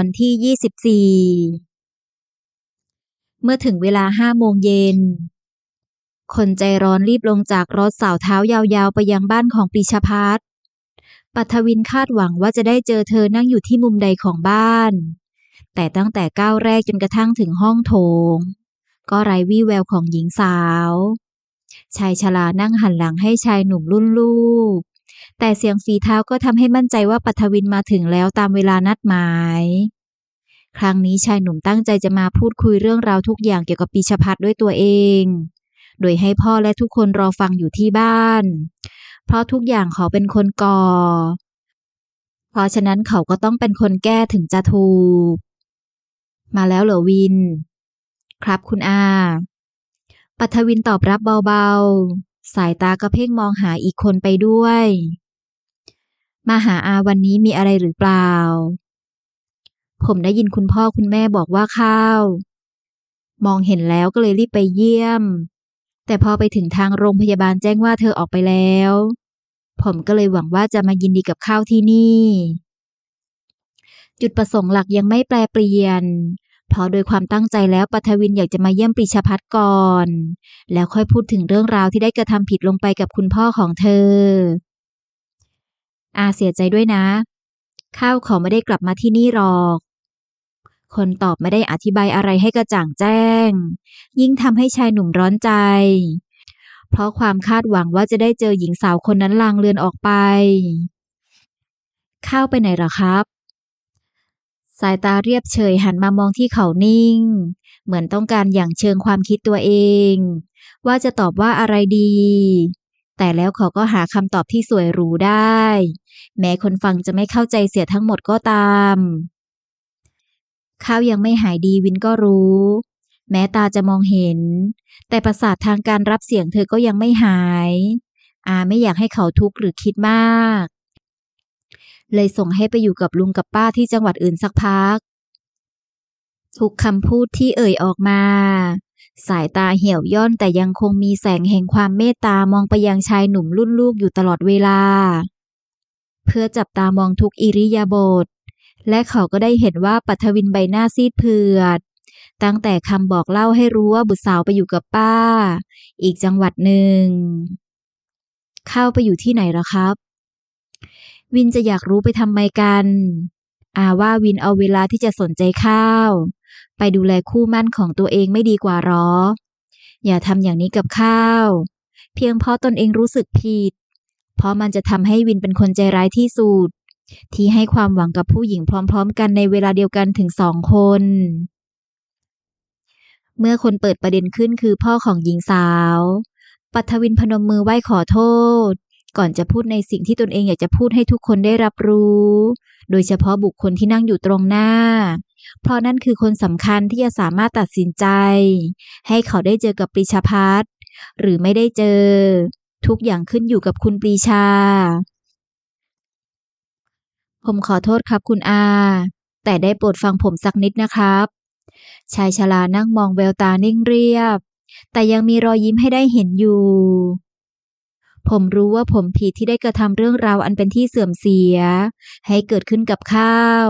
อนที่ 24 เมื่อถึงเวลาห้าโมงเย็น คนใจร้อนรีบลงจากรถสาวเท้ายาวๆไปยังบ้านของปีชพัฒปัทวินคาดหวังว่าจะได้เจอเธอนั่งอยู่ที่มุมใดของบ้าน แต่ตั้งแต่ก้าวแรกจนกระทั่งถึงห้องโถง ก็ไร้วี่แววของหญิงสาว ชายชรานั่งหันหลังให้ชายหนุ่มรุ่นลูก แต่เสียงฝีเท้าก็ทำให้มั่นใจว่าปัทวินมาถึงแล้วตามเวลานัดหมาย ครั้งนี้ชายหนุ่มตั้งใจจะมาพูดคุยเรื่องราวทุกอย่างเกี่ยวกับปีชพัฒด้วยตัวเอง โดยให้พ่อและทุกคนรอฟังอยู่ที่บ้าน เพราะทุกอย่างเขาเป็นคนก่อ เพราะฉะนั้นเขาก็ต้องเป็นคนแก้ถึงจะถูก มาแล้วเหรอวิน ครับคุณอาปัทวินตอบรับเบาๆ สายตากระเพ่งมองหาอีกคนไปด้วย มาหาอาวันนี้มีอะไรหรือเปล่า ผมได้ยินคุณพ่อคุณแม่บอกว่าข้าว มองเห็นแล้วก็เลยรีบไปเยี่ยม แต่พอไปถึงทางโรงพยาบาลแจ้งว่าเธอออกไปแล้ว ผมก็เลยหวังว่าจะมายินดีกับข้าวที่นี่ จุดประสงค์หลักยังไม่แปรเปลี่ยน เพราะโดยความตั้งใจแล้วปัทวินอยากจะมาเยี่ยมปรีชพัฒน์ก่อน แล้วค่อยพูดถึงเรื่องราวที่ได้กระทำผิดลงไปกับคุณพ่อของเธอ อาเสียใจด้วยนะ ข้าวเขาไม่ได้กลับมาที่นี่หรอก คนตอบไม่ได้อธิบายอะไรให้กระจ่างแจ้ง ยิ่งทำให้ชายหนุ่มร้อนใจ เพราะความคาดหวังว่าจะได้เจอหญิงสาวคนนั้นลางเลือนออกไป ข้าวไปไหนหรอครับ สายตาเรียบเฉยหันมามองที่เขานิ่ง เหมือนต้องการอย่างเชิงความคิดตัวเอง ว่าจะตอบว่าอะไรดี แต่แล้วเขาก็หาคำตอบที่สวยหรูได้ แม้คนฟังจะไม่เข้าใจเสียทั้งหมดก็ตามข้าวยังไม่หายดีวินก็รู้ แม้ตาจะมองเห็น แต่ประสาททางการรับเสียงเธอก็ยังไม่หาย อาไม่อยากให้เขาทุกข์หรือคิดมาก เลยส่งให้ไปอยู่กับลุงกับป้าที่จังหวัดอื่นสักพัก ทุกคำพูดที่เอ่ยออกมา สายตาเหี่ยวย่อนแต่ยังคงมีแสงแห่งความเมตตามองไปยังชายหนุ่มรุ่นลูกอยู่ตลอดเวลา เพื่อจับตามองทุกอิริยาบถและเขาก็ได้เห็นว่าปัทวินใบหน้าซีดเผือด ตั้งแต่คำบอกเล่าให้รู้ว่าบุตรสาวไปอยู่กับป้า อีกจังหวัดหนึ่ง เข้าไปอยู่ที่ไหนหรอครับ วินจะอยากรู้ไปทำไมกัน อาว่าวินเอาเวลาที่จะสนใจข้าว ไปดูแลคู่มั่นของตัวเองไม่ดีกว่าหรอ อย่าทำอย่างนี้กับข้าว เพียงเพราะตนเองรู้สึกผิด เพราะมันจะทำให้วินเป็นคนใจร้ายที่สุดที่ให้ความหวังกับผู้หญิงพร้อม ๆ กันในเวลาเดียวกันถึงสองคน เมื่อคนเปิดประเด็นขึ้นคือพ่อของหญิงสาว ปัทวินพนมมือไหว้ขอโทษ ก่อนจะพูดในสิ่งที่ตนเองอยากจะพูดให้ทุกคนได้รับรู้ โดยเฉพาะบุคคลที่นั่งอยู่ตรงหน้า เพราะนั่นคือคนสำคัญที่จะสามารถตัดสินใจ ให้เขาได้เจอกับปรีชาพัฒหรือไม่ได้เจอ ทุกอย่างขึ้นอยู่กับคุณปรีชา ผมขอโทษครับคุณอา แต่ได้โปรดฟังผมสักนิดนะครับ ชายชรานั่งมองแววตานิ่งเรียบ แต่ยังมีรอยยิ้มให้ได้เห็นอยู่ ผมรู้ว่าผมผิดที่ได้กระทำเรื่องราวอันเป็นที่เสื่อมเสีย ให้เกิดขึ้นกับข้าว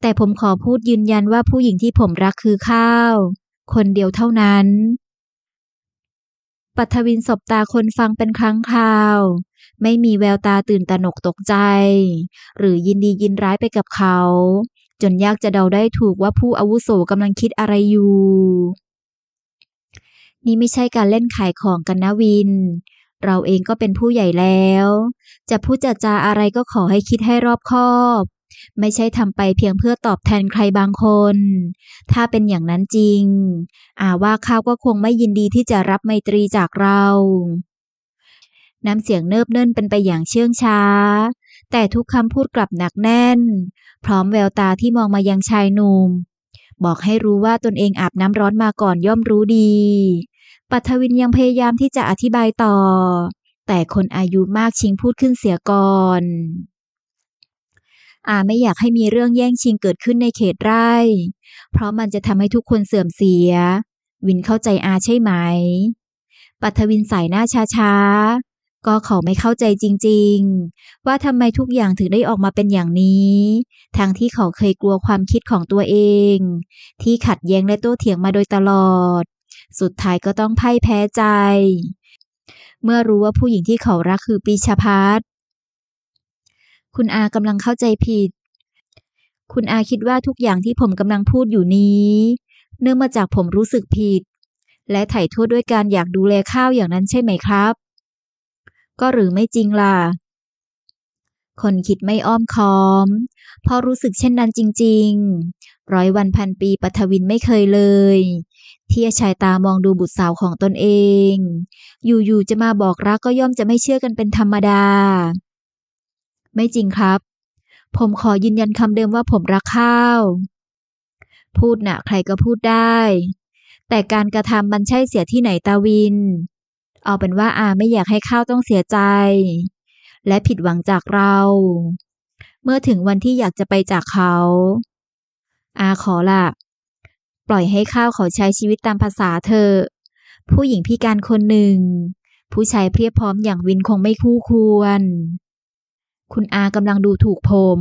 แต่ผมขอพูดยืนยันว่าผู้หญิงที่ผมรักคือข้าว คนเดียวเท่านั้น ปัทวินสบตาคนฟังเป็นครั้งคราว ไม่มีแววตาตื่นตระหนกตกใจ หรือยินดียินร้ายไปกับเขา จนยากจะเดาได้ถูกว่าผู้อาวุโสกำลังคิดอะไรอยู่นี่ไม่ใช่การเล่นขายของกันนะวิน เราเองก็เป็นผู้ใหญ่แล้ว จะพูดจะจาอะไรก็ขอให้คิดให้รอบคอบ ไม่ใช่ทำไปเพียงเพื่อตอบแทนใครบางคน ถ้าเป็นอย่างนั้นจริง อาว่าข้าวก็คงไม่ยินดีที่จะรับไมตรีจากเราน้ำเสียงเนิบเนิ่นเป็นไปอย่างเชื่องช้า แต่ทุกคำพูดกลับหนักแน่น พร้อมแววตาที่มองมายังชายหนุ่ม บอกให้รู้ว่าตนเองอาบน้ำร้อนมาก่อนย่อมรู้ดี ปัทวินยังพยายามที่จะอธิบายต่อ แต่คนอายุมากชิงพูดขึ้นเสียก่อนอาไม่อยากให้มีเรื่องแย่งชิงเกิดขึ้นในเขตไร่ เพราะมันจะทำให้ทุกคนเสื่อมเสีย วินเข้าใจอาใช่ไหม ปัทวินสายหน้าช้าๆ ก็เขาไม่เข้าใจจริงๆ ว่าทำไมทุกอย่างถึงได้ออกมาเป็นอย่างนี้ ทั้งที่เขาเคยกลัวความคิดของตัวเอง ที่ขัดแย้งและโต้เถียงมาโดยตลอด สุดท้ายก็ต้องพ่ายแพ้ใจ เมื่อรู้ว่าผู้หญิงที่เขารักคือปีชพัฒคุณอากำลังเข้าใจผิด คุณอาคิดว่าทุกอย่างที่ผมกำลังพูดอยู่นี้ เนื่องมาจากผมรู้สึกผิด และไถ่โทษด้วยการอยากดูแลข้าวอย่างนั้นใช่ไหมครับ ก็หรือไม่จริงล่ะคนคิดไม่อ้อมค้อมพราะรู้สึกเช่นนั้นจริง ร้อยวันพันปีปัทวินไม่เคยเลย ที่ชายตามองดูบุตรสาวของตนเอง อยู่ๆจะมาบอกรักก็ย่อมจะไม่เชื่อกันเป็นธรรมดา ไม่จริงครับ ผมขอยืนยันคำเดิมว่าผมรักข้าว พูดน่ะใครก็พูดได้ แต่การกระทำมันใช่เสียที่ไหนตาวิน เอาเป็นว่าอาไม่อยากให้ข้าวต้องเสียใจ และผิดหวังจากเรา เมื่อถึงวันที่อยากจะไปจากเขา อาขอละปล่อยให้ข้าวเขาใช้ชีวิตตามภาษาเธอ ผู้หญิงพิการคนหนึ่ง ผู้ชายเพรียบพร้อมอย่างวินคงไม่คู่ควร คุณอากำลังดูถูกผม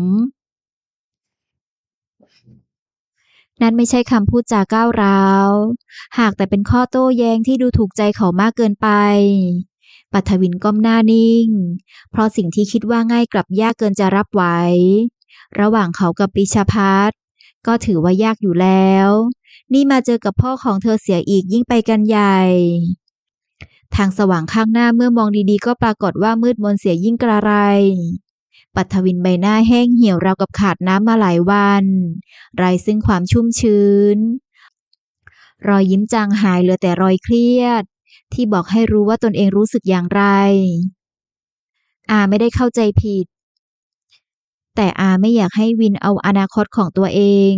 นั่นไม่ใช่คำพูดจาก้าวร้าว หากแต่เป็นข้อโต้แย้งที่ดูถูกใจเขามากเกินไปปัทวินก้มหน้านิ่ง เพราะสิ่งที่คิดว่าง่ายกลับยากเกินจะรับไหว ระหว่างเขากับปิชาพัฒ ก็ถือว่ายากอยู่แล้ว นี่มาเจอกับพ่อของเธอเสียอีกยิ่งไปกันใหญ่ ทางสว่างข้างหน้าเมื่อมองดีๆ ก็ปรากฏว่ามืดมนเสียยิ่งกระไร ปัทวินใบหน้าแห้งเหี่ยวราวกับขาดน้ำมาหลายวัน ไรซึ่งความชุ่มชื้น รอยยิ้มจางหายเหลือแต่รอยเครียด ที่บอกให้รู้ว่าตนเองรู้สึกอย่างไรอาไม่ได้เข้าใจผิด แต่อาไม่อยากให้วินเอาอนาคตของตัวเอง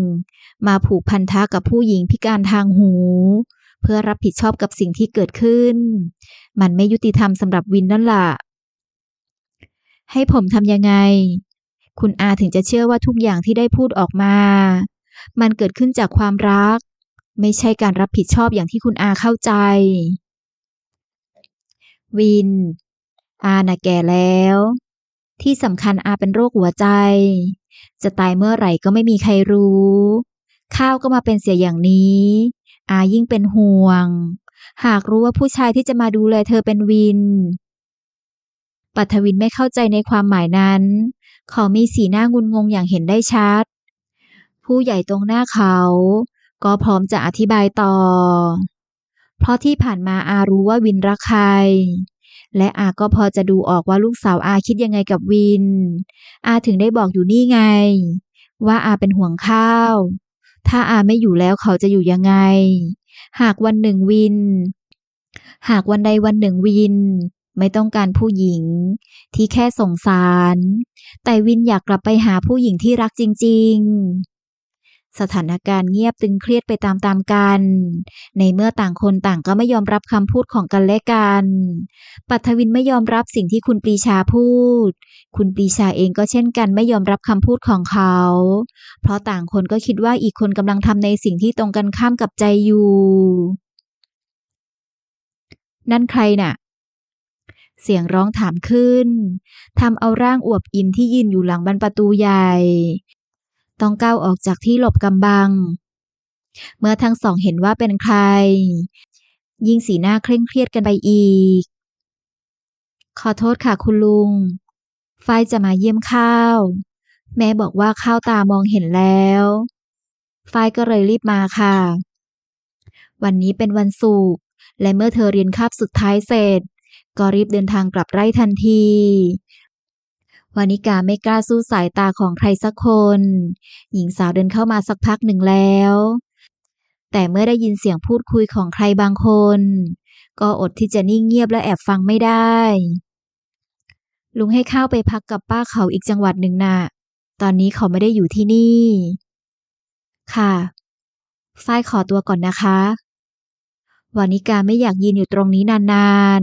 มาผูกพันธะกับผู้หญิงพิการทางหู เพื่อรับผิดชอบกับสิ่งที่เกิดขึ้น มันไม่ยุติธรรมสำหรับวินนั่นล่ะ ให้ผมทำยังไง คุณอาถึงจะเชื่อว่าทุกอย่างที่ได้พูดออกมา มันเกิดขึ้นจากความรัก ไม่ใช่การรับผิดชอบอย่างที่คุณอาเข้าใจ วิน อาน่ะแก่แล้ว ที่สำคัญอาเป็นโรคหัวใจ จะตายเมื่อไหร่ก็ไม่มีใครรู้ ข้าวก็มาเป็นเสียอย่างนี้ อายิ่งเป็นห่วง หากรู้ว่าผู้ชายที่จะมาดูแลเธอเป็นวิน ปัทวินไม่เข้าใจในความหมายนั้น เขามีสีหน้างุนงงอย่างเห็นได้ชัด ผู้ใหญ่ตรงหน้าเขา ก็พร้อมจะอธิบายต่อ เพราะที่ผ่านมาอารู้ว่าวินรักใคร และอาก็พอจะดูออกว่าลูกสาวอาคิดยังไงกับวิน อาถึงได้บอกอยู่นี่ไง ว่าอาเป็นห่วงข้าว ถ้าอาไม่อยู่แล้วเขาจะอยู่ยังไง หากวันหนึ่งวิน หากวันใดวันหนึ่งวิน ไม่ต้องการผู้หญิง ที่แค่สงสาร แต่วินอยากกลับไปหาผู้หญิงที่รักจริง ๆ สถานการณ์เงียบตึงเครียดไปตามๆกัน ในเมื่อต่างคนต่างก็ไม่ยอมรับคำพูดของกันและกัน ปัทวินไม่ยอมรับสิ่งที่คุณปรีชาพูด คุณปรีชาเองก็เช่นกันไม่ยอมรับคำพูดของเขา เพราะต่างคนก็คิดว่าอีกคนกำลังทำในสิ่งที่ตรงกันข้ามกับใจอยู่ นั่นใครน่ะเสียงร้องถามขึ้น ทำเอาร่างอวบอิ่มที่ยืนอยู่หลังบันประตูใหญ่ ต้องก้าวออกจากที่หลบกำบัง เมื่อทั้งสองเห็นว่าเป็นใคร ยิ่งสีหน้าเคร่งเครียดกันไปอีก ขอโทษค่ะคุณลุง ฝ้ายจะมาเยี่ยมข้าว แม่บอกว่าข้าวตามองเห็นแล้วฝ้ายก็เลยรีบมาค่ะ วันนี้เป็นวันศุกร์และเมื่อเธอเรียนคาบสุดท้ายเสร็จ ก็รีบเดินทางกลับไร่ทันที วานิกาไม่กล้าสู้สายตาของใครสักคน หญิงสาวเดินเข้ามาสักพักหนึ่งแล้ว แต่เมื่อได้ยินเสียงพูดคุยของใครบางคน ก็อดที่จะนิ่งเงียบและแอบฟังไม่ได้ ลุงให้ข้าวไปพักกับป้าเขาอีกจังหวัดหนึ่งน่ะ ตอนนี้เขาไม่ได้อยู่ที่นี่ ค่ะฝ้ายขอตัวก่อนนะคะวานิกาไม่อยากยืนอยู่ตรงนี้นาน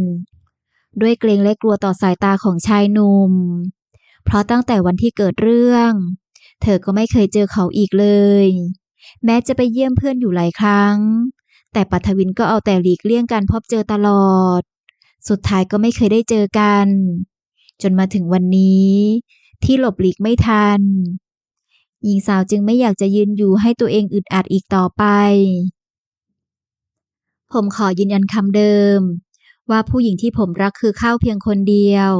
ๆ ด้วยเกรงและกลัวต่อสายตาของชายหนุ่ม เพราะตั้งแต่วันที่เกิดเรื่อง เธอก็ไม่เคยเจอเขาอีกเลย แม้จะไปเยี่ยมเพื่อนอยู่หลายครั้ง แต่ปัทวินก็เอาแต่หลีกเลี่ยงการพบเจอตลอด สุดท้ายก็ไม่เคยได้เจอกัน จนมาถึงวันนี้ ที่หลบหลีกไม่ทัน หญิงสาวจึงไม่อยากจะยืนอยู่ให้ตัวเองอึดอัดอีกต่อไป ผมขอยืนยันคำเดิมว่าผู้หญิงที่ผมรักคือข้าวเพียงคนเดียว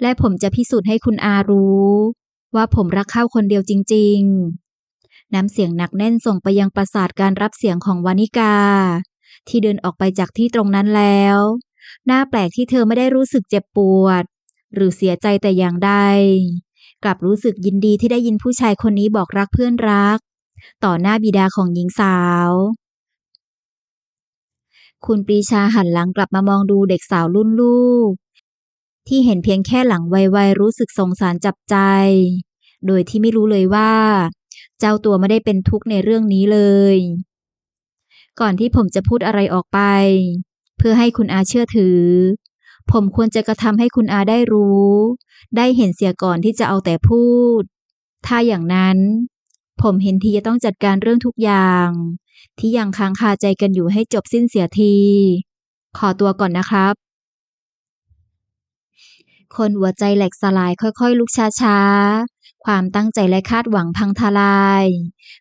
และผมจะพิสูจน์ให้คุณอารู้ ว่าผมรักข้าวคนเดียวจริง ๆ น้ำเสียงหนักแน่นส่งไปยังประสาทการรับเสียงของวานิกา ที่เดินออกไปจากที่ตรงนั้นแล้วน่าแปลกที่เธอไม่ได้รู้สึกเจ็บปวด หรือเสียใจแต่อย่างใดกลับรู้สึกยินดีที่ได้ยินผู้ชายคนนี้บอกรักเพื่อนรัก ต่อหน้าบิดาของหญิงสาว คุณปรีชาหันหลังกลับมามองดูเด็กสาวรุ่นลูก ที่เห็นเพียงแค่หลังไวๆรู้สึกสงสารจับใจ โดยที่ไม่รู้เลยว่า เจ้าตัวไม่ได้เป็นทุกข์ในเรื่องนี้เลย ก่อนที่ผมจะพูดอะไรออกไป เพื่อให้คุณอาเชื่อถือ ผมควรจะกระทำให้คุณอาได้รู้ ได้เห็นเสียก่อนที่จะเอาแต่พูด ถ้าอย่างนั้น ผมเห็นทีจะต้องจัดการเรื่องทุกอย่าง ที่ยังค้างคาใจกันอยู่ให้จบสิ้นเสียที ขอตัวก่อนนะครับ คนหัวใจแหลกสลายค่อยๆ ลุกช้าๆ ความตั้งใจและคาดหวังพังทลาย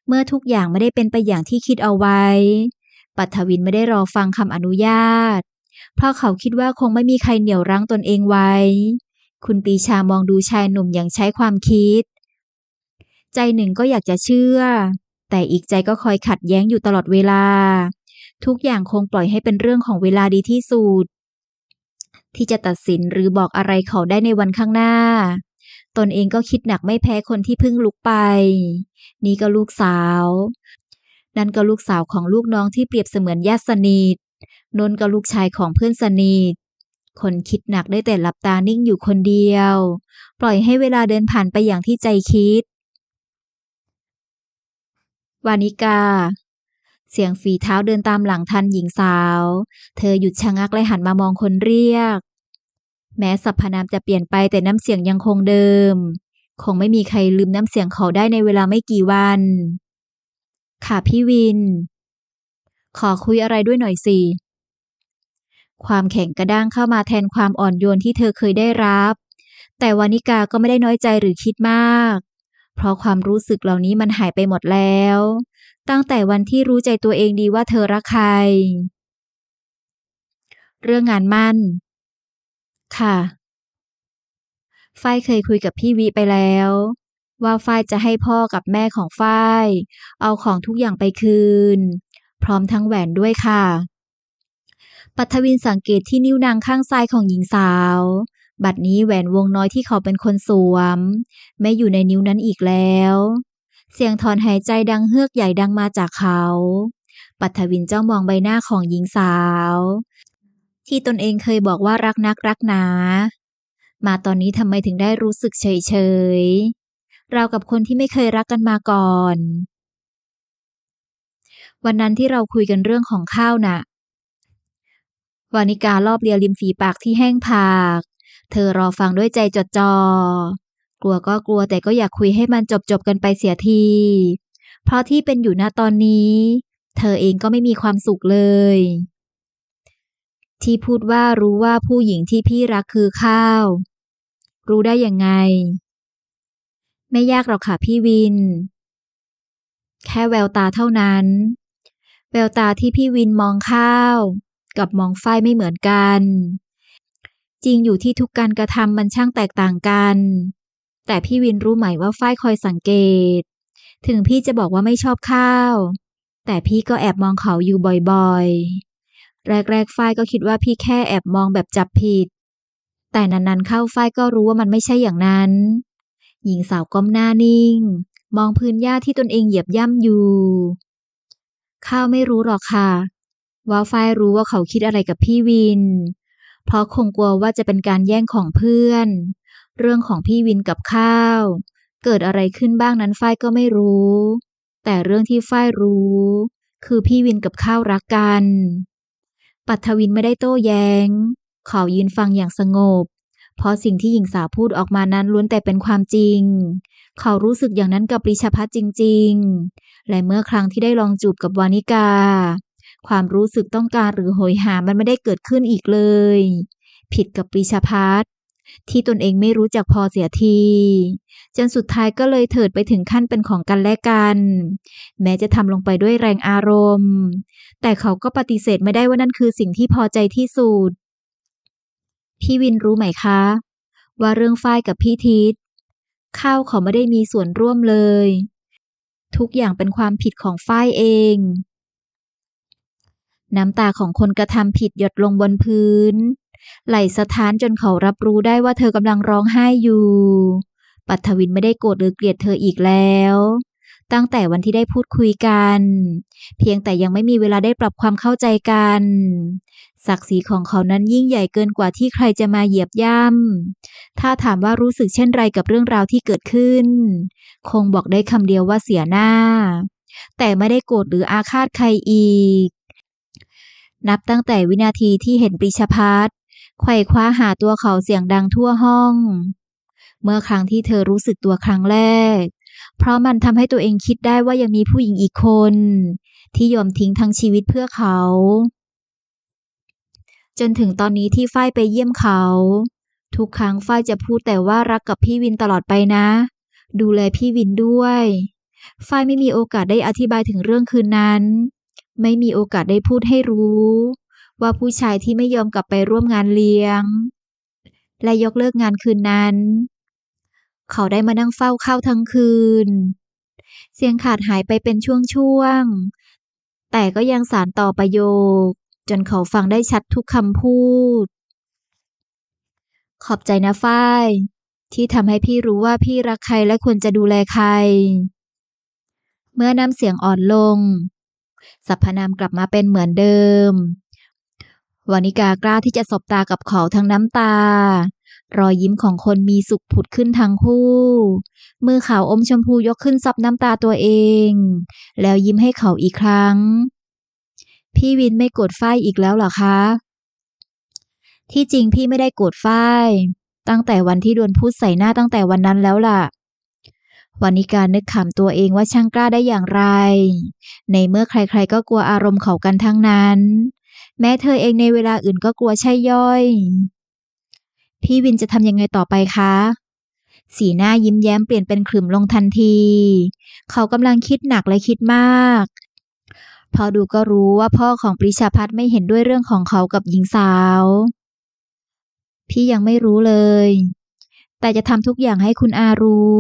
เมื่อทุกอย่างไม่ได้เป็นไปอย่างที่คิดเอาไว้ ปัทวินไม่ได้รอฟังคำอนุญาต เพราะเขาคิดว่าคงไม่มีใครเหนี่ยวรั้งตนเองไว้ คุณปีชามองดูชายหนุ่มอย่างใช้ความคิด ใจหนึ่งก็อยากจะเชื่อ แต่อีกใจก็คอยขัดแย้งอยู่ตลอดเวลา ทุกอย่างคงปล่อยให้เป็นเรื่องของเวลาดีที่สุด ที่จะตัดสินหรือบอกอะไรเขาได้ในวันข้างหน้า ตนเองก็คิดหนักไม่แพ้คนที่เพิ่งลุกไป นี่ก็ลูกสาว นั่นก็ลูกสาวของลูกน้องที่เปรียบเสมือนญาติสนิทนนก็ลูกชายของเพื่อนสนิทคนคิดหนักได้แต่หลับตานิ่งอยู่คนเดียว ปล่อยให้เวลาเดินผ่านไปอย่างที่ใจคิด วานิกา เสียงฝีเท้าเดินตามหลังทันหญิงสาว เธอหยุดชะงักและหันมามองคนเรียก แม้สรรพนามจะเปลี่ยนไปแต่น้ำเสียงยังคงเดิม คงไม่มีใครลืมน้ำเสียงเขาได้ในเวลาไม่กี่วัน ค่ะพี่วิน ขอคุยอะไรด้วยหน่อยสิ ความแข็งกระด้างเข้ามาแทนความอ่อนโยนที่เธอเคยได้รับ แต่วานิกาก็ไม่ได้น้อยใจหรือคิดมาก เพราะความรู้สึกเหล่านี้มันหายไปหมดแล้ว ตั้งแต่วันที่รู้ใจตัวเองดีว่าเธอรักใคร เรื่องงานมั่น ค่ะฝ้ายเคยคุยกับพี่วิไปแล้ว ว่าฝ้ายจะให้พ่อกับแม่ของฝ้ายเอาของทุกอย่างไปคืน พร้อมทั้งแหวนด้วยค่ะ ปัทวินสังเกตที่นิ้วนางข้างซ้ายของหญิงสาว บัดนี้แหวนวงน้อยที่เขาเป็นคนสวม ไม่อยู่ในนิ้วนั้นอีกแล้ว เสียงถอนหายใจดังเฮือกใหญ่ดังมาจากเขา ปัทวินจ้องมองใบหน้าของหญิงสาว ที่ตนเองเคยบอกว่ารักนักรักหนา มาตอนนี้ทำไมถึงได้รู้สึกเฉยเฉยๆรากับคนที่ไม่เคยรักกันมาก่อน วันนั้นที่เราคุยกันเรื่องของข้าวน่ะวานิการอบเลียริมฝีปากที่แห้งผาก เธอรอฟังด้วยใจจดจอ กลัวก็กลัวแต่ก็อยากคุยให้มันจบจบๆกันไปเสียที เพราะที่เป็นอยู่ณตอนนี้ เธอเองก็ไม่มีความสุขเลย ที่พูดว่ารู้ว่าผู้หญิงที่พี่รักคือข้าว รู้ได้ยังไง ไม่ยากหรอกค่ะพี่วิน แค่แววตาเท่านั้น แววตาที่พี่วินมองข้าว กับมองฝ้ายไม่เหมือนกันจริงอยู่ที่ทุกการกระทำมันช่างแตกต่างกัน แต่พี่วินรู้ไหมว่าฝ้ายคอยสังเกต ถึงพี่จะบอกว่าไม่ชอบข้าว แต่พี่ก็แอบมองเขาอยู่บ่อยๆ แรกๆฝ้ายก็คิดว่าพี่แค่แอบมองแบบจับผิด แต่นานๆเข้าฝ้ายก็รู้ว่ามันไม่ใช่อย่างนั้น หญิงสาวก้มหน้านิ่ง มองพื้นหญ้าที่ตนเองเหยียบย่ำอยู่ข้าวไม่รู้หรอกค่ะ ว่าฝ้ายรู้ว่าเขาคิดอะไรกับพี่วิน เพราะคงกลัวว่าจะเป็นการแย่งของเพื่อน เรื่องของพี่วินกับข้าว เกิดอะไรขึ้นบ้างนั้นฝ้ายก็ไม่รู้ แต่เรื่องที่ฝ้ายรู้ คือพี่วินกับข้าวรักกัน ปัทวินไม่ได้โต้แย้ง เขายืนฟังอย่างสงบ เพราะสิ่งที่หญิงสาวพูดออกมานั้นล้วนแต่เป็นความจริง เขารู้สึกอย่างนั้นกับปริชพัฒจริง ๆ และเมื่อครั้งที่ได้ลองจูบกับวานิกา ความรู้สึกต้องการหรือโหยหามันไม่ได้เกิดขึ้นอีกเลย ผิดกับปรีชาพัฒ ที่ตนเองไม่รู้จักพอเสียที จนสุดท้ายก็เลยเถิดไปถึงขั้นเป็นของกันและกัน แม้จะทำลงไปด้วยแรงอารมณ์ แต่เขาก็ปฏิเสธไม่ได้ว่านั่นคือสิ่งที่พอใจที่สุดพี่วินรู้ไหมคะ ว่าเรื่องฝ้ายกับพี่ทิศข้าวเขาไม่ได้มีส่วนร่วมเลย ทุกอย่างเป็นความผิดของฝ้ายเอง น้ำตาของคนกระทำผิดหยดลงบนพื้น ไหลสะท้านจนเขารับรู้ได้ว่าเธอกำลังร้องไห้อยู่ ปัทวินไม่ได้โกรธหรือเกลียดเธออีกแล้ว ตั้งแต่วันที่ได้พูดคุยกัน เพียงแต่ยังไม่มีเวลาได้ปรับความเข้าใจกัน ศักดิ์ศรีของเขานั้นยิ่งใหญ่เกินกว่าที่ใครจะมาเหยียบย่ำ ถ้าถามว่ารู้สึกเช่นไรกับเรื่องราวที่เกิดขึ้น คงบอกได้คำเดียวว่าเสียหน้า แต่ไม่ได้โกรธหรืออาฆาตใครอีกนับตั้งแต่วินาทีที่เห็นปริชพัฒ ไขว่คว้าหาตัวเขาเสียงดังทั่วห้อง เมื่อครั้งที่เธอรู้สึกตัวครั้งแรก เพราะมันทำให้ตัวเองคิดได้ว่ายังมีผู้หญิงอีกคน ที่ยอมทิ้งทั้งชีวิตเพื่อเขา จนถึงตอนนี้ที่ฝ้ายไปเยี่ยมเขา ทุกครั้งฝ้ายจะพูดแต่ว่ารักกับพี่วินตลอดไปนะ ดูแลพี่วินด้วยฝ้ายไม่มีโอกาสได้อธิบายถึงเรื่องคืนนั้น ไม่มีโอกาสได้พูดให้รู้ ว่าผู้ชายที่ไม่ยอมกลับไปร่วมงานเลี้ยง และยกเลิกงานคืนนั้น เขาได้มานั่งเฝ้าเข้าทั้งคืน เสียงขาดหายไปเป็นช่วงๆ แต่ก็ยังสานต่อประโยค จนเขาฟังได้ชัดทุกคำพูด ขอบใจนะฝ้ายที่ทำให้พี่รู้ว่าพี่รักใครและควรจะดูแลใคร เมื่อน้ำเสียงอ่อนลง สรรพนามกลับมาเป็นเหมือนเดิม วานิกากล้าที่จะสบตากับเขาทั้งน้ำตา รอยยิ้มของคนมีสุขผุดขึ้นทั้งคู่ มือขาวอมชมพูยกขึ้นซับน้ำตาตัวเอง แล้วยิ้มให้เขาอีกครั้ง พี่วินไม่โกรธฝ้ายอีกแล้วหรอคะ ที่จริงพี่ไม่ได้โกรธฝ้ายตั้งแต่วันที่โดนพูดใส่หน้าตั้งแต่วันนั้นแล้วล่ะวานิกานึกขำตัวเองว่าช่างกล้าได้อย่างไร ในเมื่อใครๆก็กลัวอารมณ์เขากันทั้งนั้น แม้เธอเองในเวลาอื่นก็กลัวใช่ย่อย พี่วินจะทำยังไงต่อไปคะ สีหน้ายิ้มแย้มเปลี่ยนเป็นขรึมลงทันที เขากำลังคิดหนักและคิดมาก พอดูก็รู้ว่าพ่อของปริชาพัฒน์ไม่เห็นด้วยเรื่องของเขากับหญิงสาว พี่ยังไม่รู้เลย แต่จะทำทุกอย่างให้คุณอารู้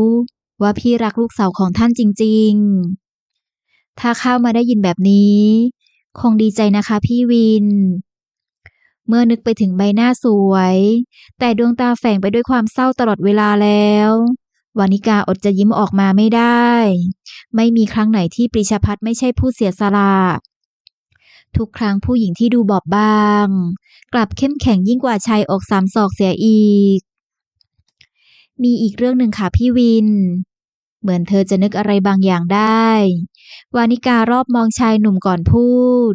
ว่าพี่รักลูกสาวของท่านจริง ๆ ถ้าเข้ามาได้ยินแบบนี้ คงดีใจนะคะพี่วิน เมื่อนึกไปถึงใบหน้าสวย แต่ดวงตาแฝงไปด้วยความเศร้าตลอดเวลาแล้ววานิกาอดจะยิ้มออกมาไม่ได้ ไม่มีครั้งไหนที่ปริชาพัฒไม่ใช่ผู้เสียสละทุกครั้งผู้หญิงที่ดูบอบบาง กลับเข้มแข็งยิ่งกว่าชายอกสามศอกเสียอีก มีอีกเรื่องหนึ่งค่ะพี่วิน เหมือนเธอจะนึกอะไรบางอย่างได้ วานิการอบมองชายหนุ่มก่อนพูด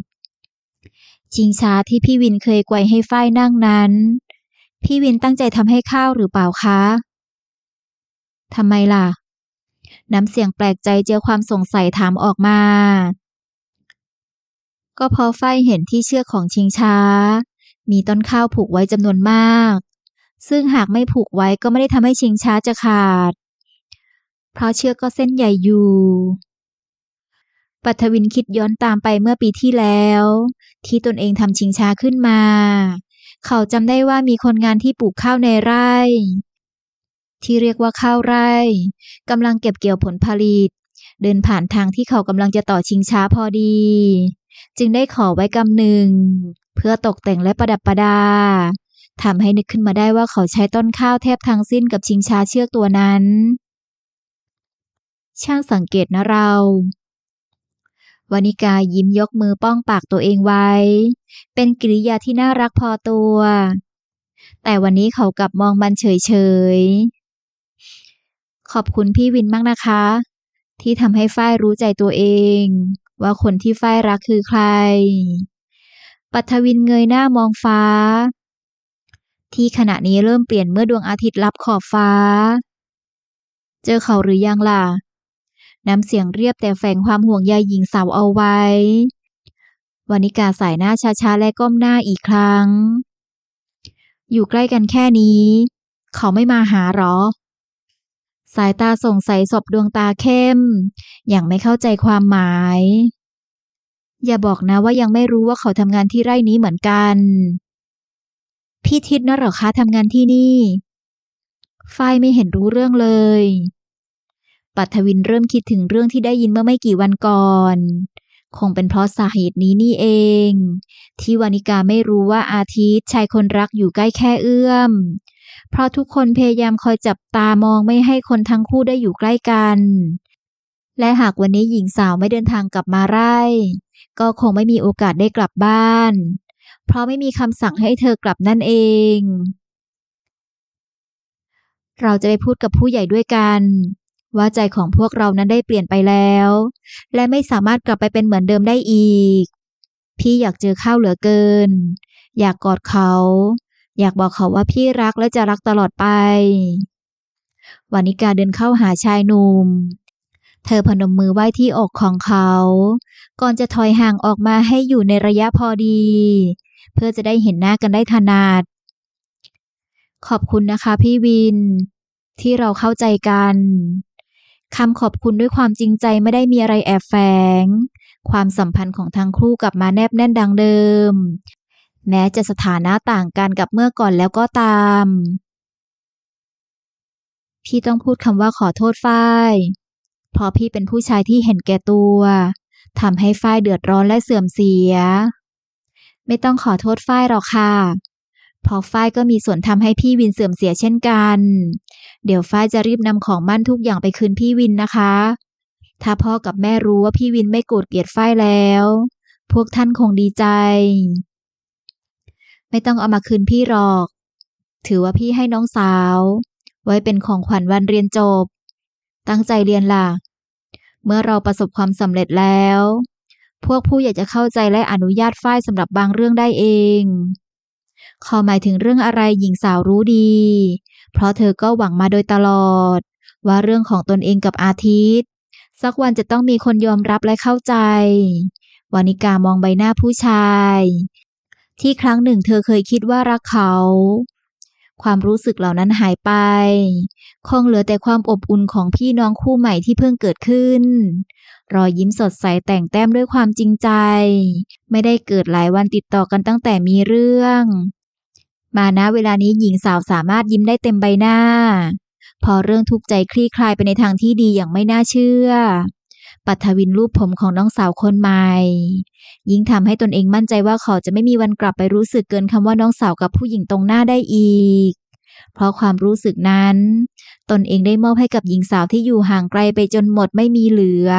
ชิงช้าที่พี่วินเคยไกวให้ฝ้ายนั่งนั้น พี่วินตั้งใจทำให้ข้าวหรือเปล่าคะทำไมล่ะ น้ำเสียงแปลกใจเจอความสงสัยถามออกมา ก็พราะฝ้ายเห็นที่เชือกของชิงช้า มีต้นข้าวผูกไว้จำนวนมาก ซึ่งหากไม่ผูกไว้ก็ไม่ได้ทำให้ชิงช้าจะขาด เพราะเชือกก็เส้นใหญ่อยู่ปัทวินคิดย้อนตามไปเมื่อปีที่แล้ว ที่ตนเองทำชิงช้าขึ้นมา เขาจำได้ว่ามีคนงานที่ปลูกข้าวในไร่ ที่เรียกว่าข้าวไร่กำลังเก็บเกี่ยวผลผลิต เดินผ่านทางที่เขากำลังจะต่อชิงช้าพอดี จึงได้ขอไว้กำหนึ่ง เพื่อตกแต่งและประดับประดาทำให้นึกขึ้นมาได้ว่าเขาใช้ต้นข้าวแทบทั้งสิ้นกับชิงช้าเชือกตัวนั้น ช่างสังเกตนะเราวานิกายิ้มยกมือป้องปากตัวเองไว้ เป็นกิริยาที่น่ารักพอตัว แต่วันนี้เขากลับมองมันเฉยๆ ขอบคุณพี่วินมากนะคะ ที่ทำให้ฝ้ายรู้ใจตัวเอง ว่าคนที่ฝ้ายรักคือใคร ปัทวินเงยหน้ามองฟ้า ที่ขณะนี้เริ่มเปลี่ยนเมื่อดวงอาทิตย์ลับขอบฟ้า เจอเขาหรือยังล่ะ น้ำเสียงเรียบแต่แฝงความห่วงใยหญิงสาวเอาไว้วานิกาสายหน้าช้าๆและก้มหน้าอีกครั้ง อยู่ใกล้กันแค่นี้ เขาไม่มาหาหรอ สายตาส่งใสสบดวงตาเข้ม อย่างไม่เข้าใจความหมาย อย่าบอกนะว่ายังไม่รู้ว่าเขาทำงานที่ไร่นี้เหมือนกัน พี่ทิดนะหรอคะทำงานที่นี่ ฝ้ายไม่เห็นรู้เรื่องเลย ปัทวินเริ่มคิดถึงเรื่องที่ได้ยินเมื่อไม่กี่วันก่อน คงเป็นเพราะสาเหตุนี้นี่เอง ที่วานิกาไม่รู้ว่าอาทิตย์ชายคนรักอยู่ใกล้แค่เอื้อม เพราะทุกคนพยายามคอยจับตามองไม่ให้คนทั้งคู่ได้อยู่ใกล้กัน และหากวันนี้หญิงสาวไม่เดินทางกลับมาไร่ ก็คงไม่มีโอกาสได้กลับบ้าน เพราะไม่มีคำสั่งให้เธอกลับนั่นเองเราจะไปพูดกับผู้ใหญ่ด้วยกัน ว่าใจของพวกเรานั้นได้เปลี่ยนไปแล้ว และไม่สามารถกลับไปเป็นเหมือนเดิมได้อีก พี่อยากเจอข้าวเหลือเกิน อยากกอดเขา อยากบอกเขาว่าพี่รักและจะรักตลอดไปวานิกาเดินเข้าหาชายหนุ่ม เธอพนมมือไหว้ที่อกของเขา ก่อนจะถอยห่างออกมาให้อยู่ในระยะพอดี เพื่อจะได้เห็นหน้ากันได้ถนัด ขอบคุณนะคะพี่วิน ที่เราเข้าใจกัน คำขอบคุณด้วยความจริงใจไม่ได้มีอะไรแอบแฝง ความสัมพันธ์ของทั้งคู่กลับมาแนบแน่นดังเดิม แม้จะสถานะต่างกันกับเมื่อก่อนแล้วก็ตาม พี่ต้องพูดคำว่าขอโทษฝ้ายเพราะพี่เป็นผู้ชายที่เห็นแก่ตัวทำให้ฝ้ายเดือดร้อนและเสื่อมเสีย ไม่ต้องขอโทษฝ้ายหรอกค่ะ พราะฝ้ายก็มีส่วนทำให้พี่วินเสื่อมเสียเช่นกัน เดี๋ยวฝ้ายจะรีบนำของมั่นทุกอย่างไปคืนพี่วินนะคะ ถ้าพ่อกับแม่รู้ว่าพี่วินไม่โกรธเกลียดฝ้ายแล้ว พวกท่านคงดีใจ ไม่ต้องเอามาคืนพี่หรอก ถือว่าพี่ให้น้องสาว ไว้เป็นของขวัญวันเรียนจบ ตั้งใจเรียนล่ะ เมื่อเราประสบความสำเร็จแล้ว พวกผู้ใหญ่จะเข้าใจและอนุญาตฝ้ายสำหรับบางเรื่องได้เอง เขาหมายถึงเรื่องอะไรหญิงสาวรู้ดี เพราะเธอก็หวังมาโดยตลอด ว่าเรื่องของตนเองกับอาทิตย์ สักวันจะต้องมีคนยอมรับและเข้าใจ วานิกามองใบหน้าผู้ชาย ที่ครั้งหนึ่งเธอเคยคิดว่ารักเขา ความรู้สึกเหล่านั้นหายไป คงเหลือแต่ความอบอุ่นของพี่น้องคู่ใหม่ที่เพิ่งเกิดขึ้นรอยยิ้มสดใสแต่งแต้มด้วยความจริงใจ ไม่ได้เกิดหลายวันติดต่อกันตั้งแต่มีเรื่อง มาณเวลานี้หญิงสาวสามารถยิ้มได้เต็มใบหน้า พอเรื่องทุกข์ใจคลี่คลายไปในทางที่ดีอย่างไม่น่าเชื่อ ปัทวินรูปผมของน้องสาวคนใหม่ ยิ่งทำให้ตนเองมั่นใจว่าเขาจะไม่มีวันกลับไปรู้สึกเกินคำว่าน้องสาวกับผู้หญิงตรงหน้าได้อีก เพราะความรู้สึกนั้น ตนเองได้มอบให้กับหญิงสาวที่อยู่ห่างไกลไปจนหมดไม่มีเหลือ